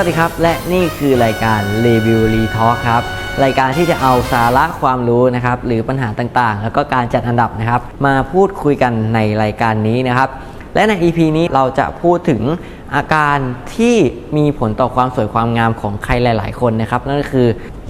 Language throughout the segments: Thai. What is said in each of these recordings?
วัสดีครับ และนี่คือรายการรีวิวรีทอครับ รายการที่จะเอาสาระความรู้นะครับ หรือปัญหาต่างๆ แล้วก็การจัดอันดับนะครับ มาพูดคุยกันในรายการนี้นะครับ และใน EP นี้เราจะพูดถึงอาการที่มีผลต่อความสวยความงามของใครหลาย ๆ คนนะครับ นั่นก็คือ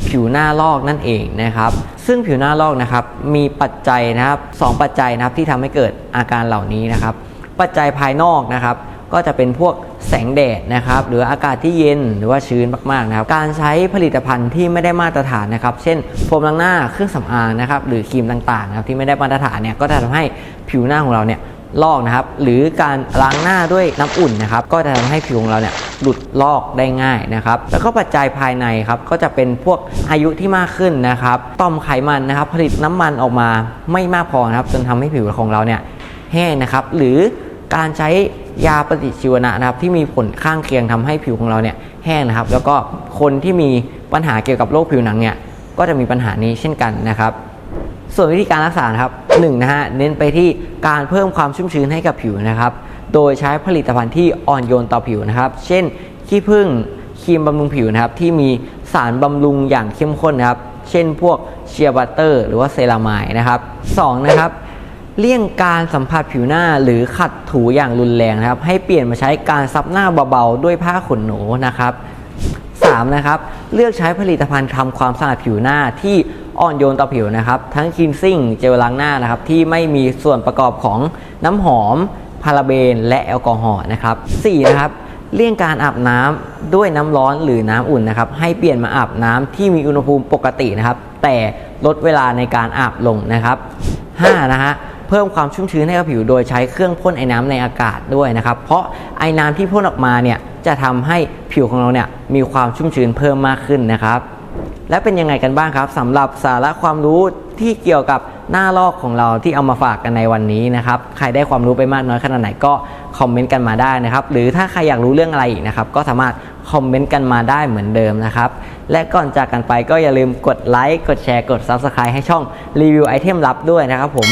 ผิวหน้าลอกนั่นเองนะครับ ซึ่งผิวหน้าลอกนะครับมีปัจจัยนะครับสองปัจจัยนะครับที่ทำให้เกิดอาการเหล่านี้นะครับ ปัจจัยภายนอกนะครับ ก็จะเป็นพวกแสงแดดนะครับหรืออากาศที่เย็นหรือว่าชื้นมากๆนะครับการใช้ผลิตภัณฑ์ที่ไม่ได้มาตรฐานนะครับ เช่นโฟมล้างหน้าเครื่องสำอางนะครับหรือครีมต่างๆนะครับที่ไม่ได้มาตรฐานเนี่ยก็จะทำให้ผิวหน้าของเราเนี่ยลอกนะครับหรือการล้างหน้าด้วยน้ำอุ่นนะครับก็จะทำให้ผิวของเราเนี่ยหลุดลอกได้ง่ายนะครับแล้วก็ปัจจัยภายในครับก็จะเป็นพวกอายุที่มากขึ้นนะครับต่อมไขมันนะครับผลิตน้ำมันออกมาไม่มากพอนะครับจนทำให้ผิวของเราเนี่ยแห้งนะครับหรือการใช้ ยาปฏิชีวนะนะครับที่มีผลข้างเคียงทำให้ผิวของเราเนี่ยแห้งนะครับ แล้วก็คนที่มีปัญหาเกี่ยวกับโรคผิวหนังเนี่ยก็จะมีปัญหานี้เช่นกันนะครับ ส่วนวิธีการรักษาครับหนึ่งนะฮะเน้นไปที่การเพิ่มความชุ่มชื้นให้กับผิวนะครับ โดยใช้ผลิตภัณฑ์ที่อ่อนโยนต่อผิวนะครับ เช่นขี้ผึ้งครีมบำรุงผิวนะครับที่มีสารบำรุงอย่างเข้มข้นนะครับ เช่นพวกเชียร์บัตเตอร์ หรือว่าเซรามายนะครับสองนะครับ เลี่ยงการสัมผัสผิวหน้าหรือขัดถูอย่างรุนแรงนะครับ ให้เปลี่ยนมาใช้การซับหน้าเบาๆ ด้วยผ้าขนหนูนะครับ 3. นะครับเลือกใช้ผลิตภัณฑ์ทำความสะอาดผิวหน้าที่อ่อนโยนต่อผิวนะครับ ทั้งคลีนซิ่งเจลล้างหน้านะครับ ที่ไม่มีส่วนประกอบของน้ำหอม พาราเบน และแอลกอฮอล์นะครับ 4. นะครับเลี่ยงการอาบน้ำด้วยน้ำร้อนหรือน้ำอุ่นนะครับ ให้เปลี่ยนมาอาบน้ำที่มีอุณหภูมิปกตินะครับ แต่ลดเวลาในการอาบลงนะครับ 5. นะฮะ เพิ่มความชุ่มชื้นให้กับผิวโดยใช้เครื่องพ่นไอ้น้ำในอากาศด้วยนะครับ เพราะไอ้น้ำที่พ่นออกมาเนี่ยจะทำให้ผิวของเราเนี่ยมีความชุ่มชื้นเพิ่มมากขึ้นนะครับ และเป็นยังไงกันบ้างครับสำหรับสาระความรู้ที่เกี่ยวกับหน้าลอกของเราที่เอามาฝากกันในวันนี้นะครับ ใครได้ความรู้ไปมากน้อยขนาดไหนก็คอมเมนต์กันมาได้นะครับ หรือถ้าใครอยากรู้เรื่องอะไรอีกนะครับ ก็สามารถคอมเมนต์กันมาได้เหมือนเดิมนะครับ และก่อนจากกันไปก็อย่าลืมกดไลค์ กดแชร์ กด Subscribe ให้ช่องรีวิวไอเทมลับด้วยนะครับผม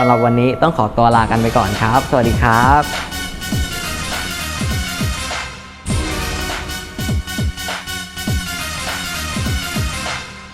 สำหรับวันนี้ต้องขอตัวลากันไปก่อนครับ สวัสดีครับ